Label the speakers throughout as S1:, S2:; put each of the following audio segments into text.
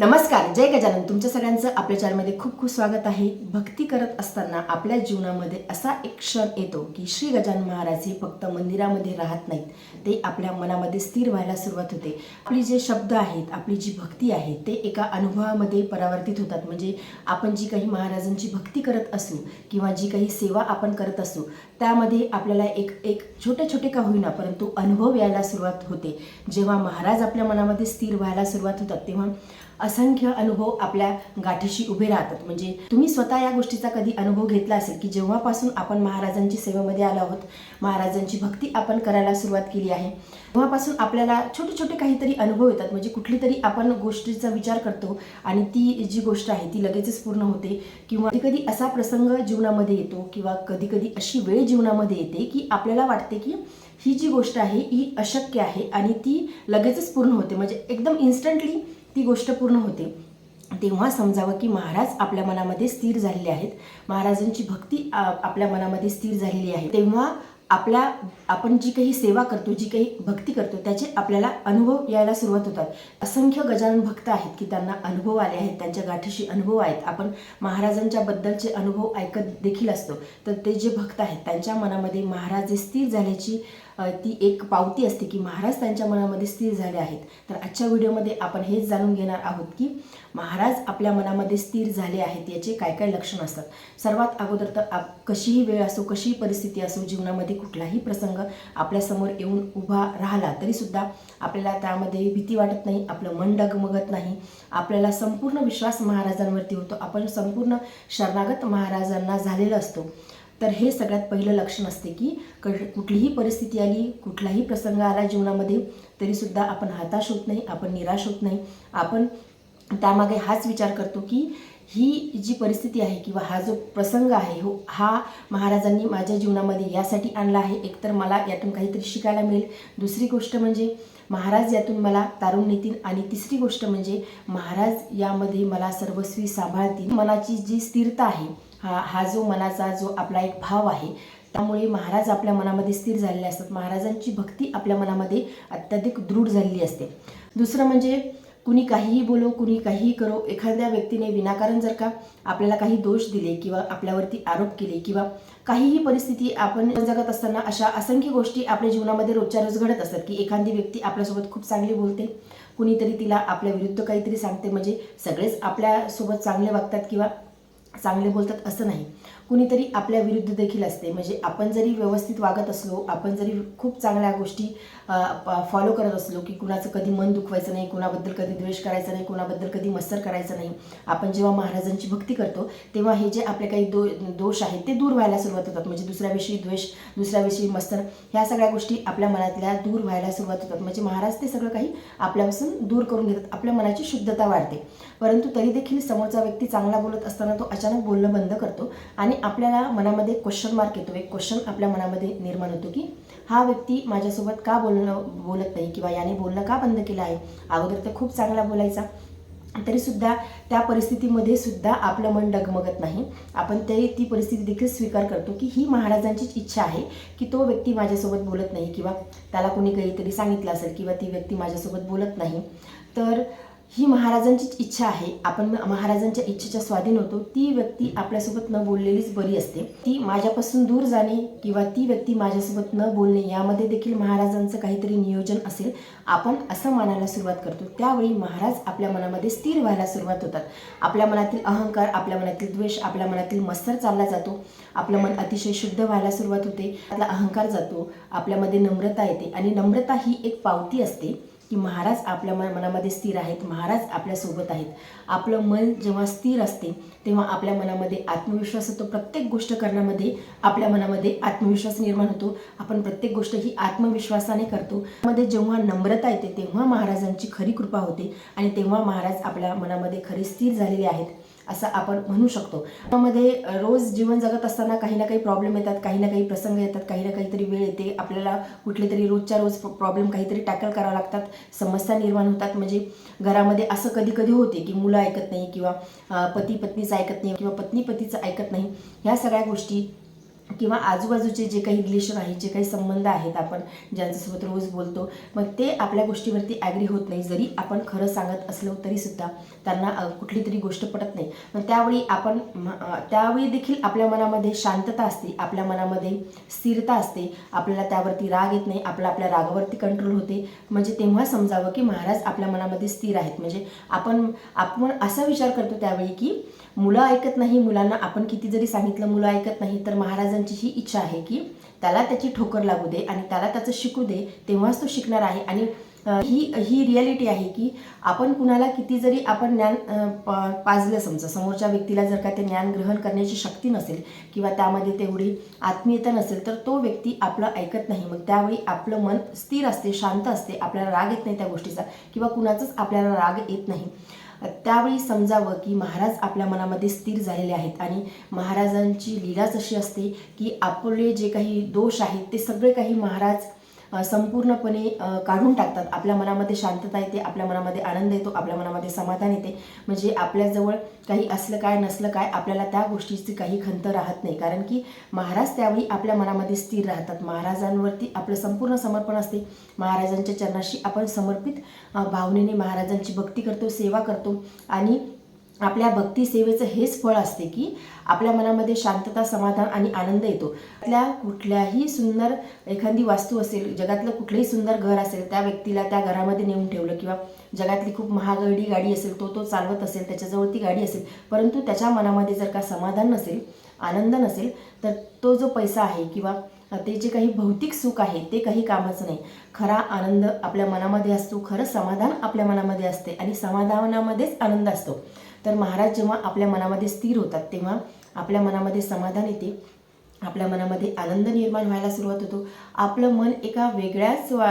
S1: नमस्कार जय गजानन. तुमच्या सगळ्यांचं आपल्या चॅनलमध्ये खूप खूप स्वागत आहे. भक्ती करत असताना आपल्या जीवनामध्ये असा एक क्षण येतो की श्री गजानन महाराज हे फक्त मंदिरामध्ये राहत नाहीत. ते आपल्या मनामध्ये स्थिर व्हायला सुरुवात होते. आपली जे शब्द आहेत आपली जी भक्ती आहे ते एका अनुभवामध्ये परावर्तित होतात. म्हणजे आपण जी काही महाराजांची भक्ती करत असू किंवा जी काही सेवा आपण करत असू त्यामध्ये आपल्याला एक एक छोटे छोटे का होईना परंतु अनुभव यायला सुरुवात होते. जेव्हा महाराज आपल्या मनामध्ये स्थिर व्हायला सुरुवात होतात तेव्हा असंख्य अनुभव आपल्या गाठीशी उभे राहतात. म्हणजे तुम्ही स्वतः या गोष्टीचा कधी अनुभव घेतला असेल की जेव्हापासून आपण महाराजांची सेवेमध्ये आलो आहोत महाराजांची भक्ती आपण करायला सुरुवात केली आहे तेव्हापासून आपल्याला छोटे छोटे काहीतरी अनुभव येतात. म्हणजे कुठली तरी आपण गोष्टीचा विचार करतो आणि ती जी गोष्ट आहे ती लगेचच पूर्ण होते किंवा कधी कधी असा प्रसंग जीवनामध्ये येतो किंवा कधी कधी अशी वेळ जीवनामध्ये येते की आपल्याला वाटते की ही जी गोष्ट आहे ही अशक्य आहे आणि ती लगेचच पूर्ण होते. म्हणजे एकदम इन्स्टंटली ती गोष्ट पूर्ण होते. तेव्हा समजावं की महाराज आपल्या मनामध्ये स्थिर झालेले आहेत. महाराजांची भक्ती आपल्या मनामध्ये स्थिर झालेली आहे. तेव्हा आपल्या आपण जी काही सेवा करतो जी काही भक्ती करतो त्याचे आपल्याला अनुभव यायला सुरुवात होतात. असंख्य गजानन भक्त आहेत की त्यांना अनुभव आले आहेत त्यांच्या गाठीशी अनुभव आहेत. आपण महाराजांच्या बद्दलचे अनुभव ऐकत देखील असतो. तर ते जे भक्त आहेत त्यांच्या मनामध्ये महाराज स्थिर झाल्याची ती एक पावती असते की महाराज त्यांच्या मनामध्ये स्थिर झाले आहेत. तर आजच्या व्हिडिओमध्ये आपण हेच जाणून घेणार आहोत की महाराज आपल्या मनामध्ये स्थिर झाले आहेत याचे काय काय लक्षण असतात. सर्वात अगोदर तर आप कशीही वेळ असो कशीही परिस्थिती असो जीवनामध्ये कुठलाही प्रसंग आपल्यासमोर येऊन उभा राहिला तरीसुद्धा आपल्याला त्यामध्ये भीती वाटत नाही आपलं मन डगमगत नाही. आपल्याला संपूर्ण विश्वास महाराजांवरती होतो. आपण संपूर्ण शरणागत महाराजांना झालेलं असतो. तर हे सगळ्यात पहिलं लक्षण असते की क कुठलीही परिस्थिती आली कुठलाही प्रसंग आला जीवनामध्ये तरीसुद्धा आपण हताश होत नाही आपण निराश होत नाही. आपण त्यामागे हाच विचार करतो की ही जी परिस्थिती आहे किंवा हा जो प्रसंग आहे हो हा महाराजांनी माझ्या जीवनामध्ये यासाठी आणला आहे. एकतर मला यातून काहीतरी शिकायला मिळेल. दुसरी गोष्ट म्हणजे महाराज यातून मला तारून नेतील. आणि तिसरी गोष्ट म्हणजे महाराज यामध्ये मला सर्वस्वी सांभाळतील. मनाची जी स्थिरता आहे हा हा जो मनाचा जो आपला एक भाव आहे त्यामुळे महाराज आपल्या मनामध्ये स्थिर झालेले असतात. महाराजांची भक्ती आपल्या मनामध्ये अत्याधिक दृढ झालेली असते. दुसरं म्हणजे कुणी काहीही बोलो कुणी काहीही करो एखाद्या व्यक्तीने विनाकारण जर का आपल्याला काही दोष दिले किंवा आपल्यावरती आरोप केले किंवा काहीही परिस्थिती आपण जगत असताना अशा असंख्य गोष्टी आपल्या जीवनामध्ये रोजच्या रोज घडत असतात की एखादी व्यक्ती आपल्यासोबत खूप चांगली बोलते कुणीतरी तिला आपल्या विरुद्ध काहीतरी सांगते म्हणजे सगळेच आपल्यासोबत चांगले वागतात किंवा चांगले बोलतात असं नाही. कुणीतरी आपल्या विरुद्ध देखील असते. म्हणजे आपण जरी व्यवस्थित वागत असलो आपण जरी खूप चांगल्या गोष्टी फॉलो करत असलो की कुणाचं कधी मन दुखवायचं नाही कुणाबद्दल कधी द्वेष करायचा नाही कुणाबद्दल कधी मत्सर करायचं नाही आपण जेव्हा महाराजांची भक्ती करतो तेव्हा हे जे आपले काही दो दोष आहेत ते दूर व्हायला सुरुवात होतात. म्हणजे दुसऱ्याविषयी द्वेष दुसऱ्याविषयी मत्सर ह्या सगळ्या गोष्टी आपल्या मनातल्या दूर व्हायला सुरुवात होतात. म्हणजे महाराज ते सगळं काही आपल्यापासून दूर करून घेतात. आपल्या मनाची शुद्धता वाढते. परंतु तरी देखील समोरचा व्यक्ती चांगला बोलत असताना तो अचानक बोलणं बंद करतो आणि आपल्याला मनामध्ये क्वेश्चन मार्क येतो. एक क्वेश्चन आपल्या मनामध्ये निर्माण होतो की हा व्यक्ती माझ्यासोबत का बोलणं बोलत नाही किंवा याने बोलणं का बंद केलं आहे? अगोदर तर खूप चांगला बोलायचा. तरीसुद्धा त्या परिस्थितीमध्ये सुद्धा आपलं मन डगमगत नाही. आपण ते ती परिस्थिती देखील स्वीकार करतो की ही महाराजांचीच इच्छा आहे की तो व्यक्ती माझ्यासोबत बोलत नाही किंवा त्याला कोणी काहीतरी सांगितलं असेल किंवा ती व्यक्ती माझ्यासोबत बोलत नाही. तर ही महाराजांचीच इच्छा आहे. आपण महाराजांच्या इच्छेच्या स्वाधीन होतो. ती व्यक्ती आपल्यासोबत न बोललेलीच बरी असते. ती माझ्यापासून दूर जाणे किंवा ती व्यक्ती माझ्यासोबत न बोलणे यामध्ये देखील महाराजांचं काहीतरी नियोजन असेल. आपण असं मानायला सुरुवात करतो. त्यावेळी महाराज आपल्या मनामध्ये स्थिर व्हायला सुरुवात होतात. आपल्या मनातील अहंकार आपल्या मनातील द्वेष आपल्या मनातील मत्सर चालला जातो. आपलं मन अतिशय शुद्ध व्हायला सुरुवात होते. आपला अहंकार जातो. आपल्यामध्ये नम्रता येते आणि नम्रता ही एक पावती असते. की महाराज आपल्या म मनामध्ये स्थिर आहेत महाराज आपल्यासोबत आहेत. आपलं मन जेव्हा स्थिर असते तेव्हा आपल्या मनामध्ये आत्मविश्वास होतो प्रत्येक गोष्ट करण्यामध्ये आपल्या मनामध्ये आत्मविश्वास निर्माण होतो. आपण प्रत्येक गोष्ट ही आत्मविश्वासाने करतो. मध्ये जेव्हा नम्रता येते तेव्हा महाराजांची खरी कृपा होते आणि तेव्हा महाराज आपल्या मनामध्ये खरे स्थिर झालेले आहेत. असं आपण म्हणू शकतो. त्यामध्ये रोज जीवन जगत असताना काही ना काही प्रॉब्लेम येतात काही ना काही प्रसंग येतात काही ना काहीतरी वेळ येते. आपल्याला कुठले तरी रोजच्या रोज प्रॉब्लेम काहीतरी टॅकल करावं लागतात. समस्या निर्माण होतात. म्हणजे घरामध्ये असं कधी कधी होते की मुलं ऐकत नाही किंवा पती पत्नीचं ऐकत नाही किंवा पत्नी पतीचं ऐकत नाही. ह्या सगळ्या गोष्टी किंवा आजूबाजूचे जे काही रिलेशन आहे जे काही संबंध आहेत आपण ज्यांच्यासोबत रोज बोलतो मग ते आपल्या गोष्टीवरती ॲग्री होत नाही. जरी आपण खरं सांगत असलो तरीसुद्धा त्यांना कुठली तरी गोष्ट पटत नाही. मग त्यावेळी आपण म- त्यावेळी देखील आपल्या मनामध्ये शांतता असते आपल्या मनामध्ये स्थिरता असते आपल्याला त्यावरती राग येत नाही आपला आपल्या रागावरती कंट्रोल होते. म्हणजे तेव्हा समजावं की महाराज आपल्या मनामध्ये स्थिर आहेत. म्हणजे आपण आपण असा विचार करतो त्यावेळी की मुलं ऐकत नाही मुलांना आपण किती जरी सांगितलं मुलं ऐकत नाही तर माणसांची ही इच्छा आहे की त्याला त्याची ठोकर लागू दे आणि त्याला त्याचं शिकू दे तेव्हाच तो शिकणार आहे. आणि ही ही रियालिटी आहे की आपण कुणाला किती जरी आपण ज्ञान पाजलं समजा समोरच्या व्यक्तीला जर का ते ज्ञान ग्रहण करण्याची शक्ती नसेल किंवा त्यामध्ये तेवढी आत्मीयता नसेल तर तो व्यक्ती आपलं ऐकत नाही. मग त्यावेळी आपलं मन स्थिर असते शांत असते आपल्याला राग येत नाही त्या गोष्टीचा किंवा कुणाचाच आपल्याला राग येत नाही. त्यावेळी समजावं की महाराज आपल्या मनामध्ये स्थिर झालेले आहेत आणि महाराजांची लीलाच अशी असते की आपले जे काही दोष आहेत ते सगळे काही महाराज संपूर्णपणे काढून टाकतात. आपल्या मनामध्ये शांतता येते आपल्या मनामध्ये आनंद येतो आपल्या मनामध्ये समाधान येते. म्हणजे आपल्याजवळ काही असलं काय नसलं काय आपल्याला त्या गोष्टीची काही खंत राहत नाही. कारण की महाराज त्यावेळी आपल्या मनामध्ये स्थिर राहतात. महाराजांवरती आपलं संपूर्ण समर्पण असते. महाराजांच्या चरणाशी आपण समर्पित भावनेने महाराजांची भक्ती करतो सेवा करतो. आणि आपल्या भक्ती सेवेचं हेच फळ असते की आपल्या मनामध्ये शांतता समाधान आणि आनंद येतो. त्या कुठल्याही सुंदर एखादी वास्तू असेल जगातलं कुठलंही सुंदर घर असेल त्या व्यक्तीला त्या घरामध्ये नेऊन ठेवलं किंवा जगातली खूप महागडी गाडी असेल तो तो चालवत असेल त्याच्याजवळ ती गाडी असेल परंतु त्याच्या मनामध्ये जर का समाधान नसेल आनंद नसेल तर तो जो पैसा आहे किंवा ते जे काही भौतिक सुख आहे ते काही कामाचं नाही. खरा आनंद आपल्या मनामध्ये असतो खरं समाधान आपल्या मनामध्ये असते आणि समाधानामध्येच आनंद असतो. तर महाराज जेव्हा आपल्या मनामध्ये स्थिर होतात तेव्हा आपल्या मनामध्ये समाधान येते. आपल्या मनामध्ये आनंद निर्माण व्हायला सुरुवात होतो. आपलं मन एका वेगळ्याच वा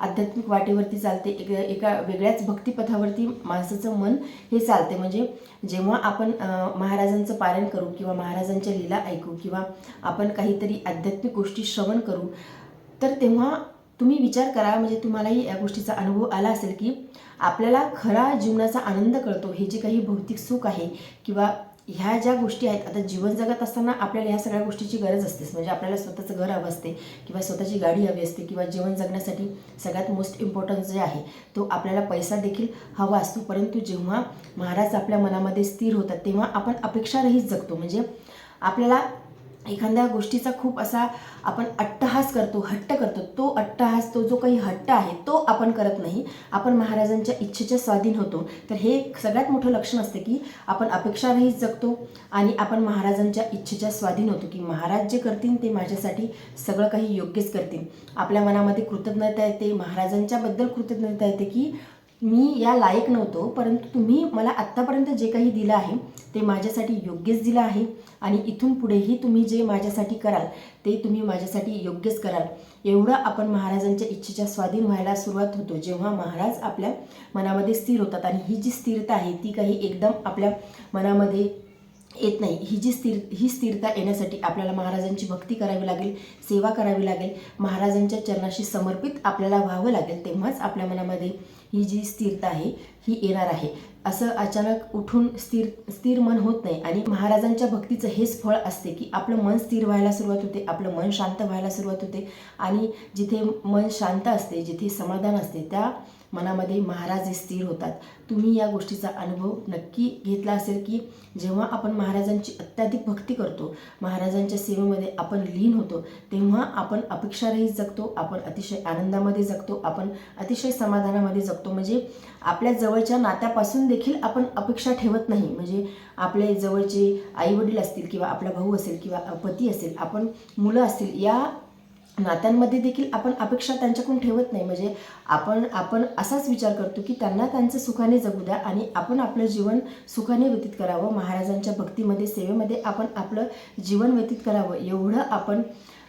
S1: आध्यात्मिक वाटेवरती चालते. एक एका वेगळ्याच भक्तिपथावरती माणसाचं मन हे चालते. म्हणजे जेव्हा आपण महाराजांचं पालन करू किंवा महाराजांच्या लीला ऐकू किंवा आपण काहीतरी आध्यात्मिक गोष्टी श्रवण करू तर तेव्हा तुम्ही विचार करा म्हणजे तुम्हालाही या गोष्टीचा अनुभव आला असेल की आपल्याला खरा जीवनाचा आनंद कळतो हे जे काही भौतिक सुख आहे किंवा ह्या ज्या गोष्टी आहेत आता जीवन जगत असताना आपल्याला ह्या सगळ्या गोष्टीची गरज असतेच. म्हणजे आपल्याला स्वतःचं घर हवं असते किंवा स्वतःची गाडी हवी असते किंवा जीवन जगण्यासाठी सगळ्यात मोस्ट इम्पॉर्टन्स जे आहे तो आपल्याला पैसा देखील हवा असतो. परंतु जेव्हा महाराज आपल्या मनामध्ये स्थिर होतात तेव्हा आपण अपेक्षारहित जगतो. म्हणजे आपल्याला एखाद्या गोष्टीचा खूप असा आपण अट्टहास करतो हट्ट करतो. तो अट्टहास तो जो काही हट्ट आहे तो आपण करत नाही. आपण महाराजांच्या इच्छेच्या स्वाधीन होतो. तर हे एक सगळ्यात मोठं लक्षण असतं की आपण अपेक्षारहित जगतो आणि आपण महाराजांच्या इच्छेच्या स्वाधीन होतो की महाराज जे करतील ते माझ्यासाठी सगळं काही योग्यच करतील. आपल्या मनामध्ये कृतज्ञता येते महाराजांच्याबद्दल कृतज्ञता येते की मी या लायक नव्हतो परंतु तुम्ही मला आत्तापर्यंत जे काही दिलं आहे ते माझ्यासाठी योग्यच दिलं आहे आणि इथून पुढेही तुम्ही जे माझ्यासाठी कराल ते तुम्ही माझ्यासाठी योग्यच कराल. एवढं आपण महाराजांच्या इच्छेच्या स्वाधीन व्हायला सुरुवात होतो जेव्हा महाराज आपल्या मनामध्ये स्थिर होतात आणि ही जी स्थिरता आहे ती काही एकदम आपल्या मनामध्ये येत नाही. ही जी स्थिर ही स्थिरता येण्यासाठी आपल्याला महाराजांची भक्ती करावी लागेल सेवा करावी लागेल महाराजांच्या चरणाशी समर्पित आपल्याला व्हावं लागेल तेव्हाच आपल्या मनामध्ये ही जी स्थिरता आहे ही येणार आहे. असं अचानक उठून स्थिर स्थिर मन होत नाही आणि महाराजांच्या भक्तीचं हेच फळ असते की आपलं मन स्थिर व्हायला सुरुवात होते आपलं मन शांत व्हायला सुरुवात होते. आणि जिथे मन शांत असते जिथे समाधान असते त्या मनामध्ये महाराज स्थिर होतात. तुम्ही या गोष्टीचा अनुभव नक्की घेतला असेल की जेव्हा आपण महाराजांची अत्याधिक भक्ती करतो महाराजांच्या सेवेमध्ये आपण लीन होतो तेव्हा आपण अपेक्षारहित जगतो आपण अतिशय आनंदामध्ये जगतो आपण अतिशय समाधानामध्ये जगतो. म्हणजे आपल्या जवळच्या नात्यापासून देखील आपण अपेक्षा ठेवत नाही. म्हणजे आपले जवळचे आईवडील असतील किंवा आपला भाऊ असेल किंवा पती असेल आपण मुलं असतील या नात्यांमध्ये देखील आपण अपेक्षा त्यांच्याकडून ठेवत नाही. म्हणजे आपण आपण असाच विचार करतो की त्यांना त्यांचं सुखाने जगू द्या आणि आपण आपलं जीवन सुखाने व्यतीत करावं. महाराजांच्या भक्तीमध्ये सेवेमध्ये आपण आपलं जीवन व्यतीत करावं. एवढं आपण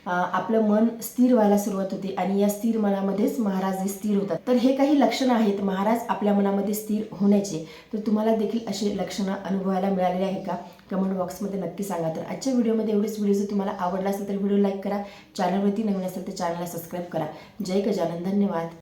S1: आपलं मन स्थिर व्हायला सुरुवात होते आणि या स्थिर मनामध्येच महाराज हे स्थिर होतात. तर हे काही लक्षणं आहेत. महाराज आपल्या मनामध्ये स्थिर होण्याचे. तर तुम्हाला देखील अशी लक्षणं अनुभवायला मिळालेली आहे का? कमेंट बॉक्समध्ये नक्की सांगा. तर आजच्या व्हिडिओमध्ये एवढेच व्हिडिओ जर तुम्हाला आवडला असेल तर व्हिडिओ लाईक करा. चॅनलवरती नवीन असेल तर चॅनलला सबस्क्राईब करा. जय गजानन. धन्यवाद.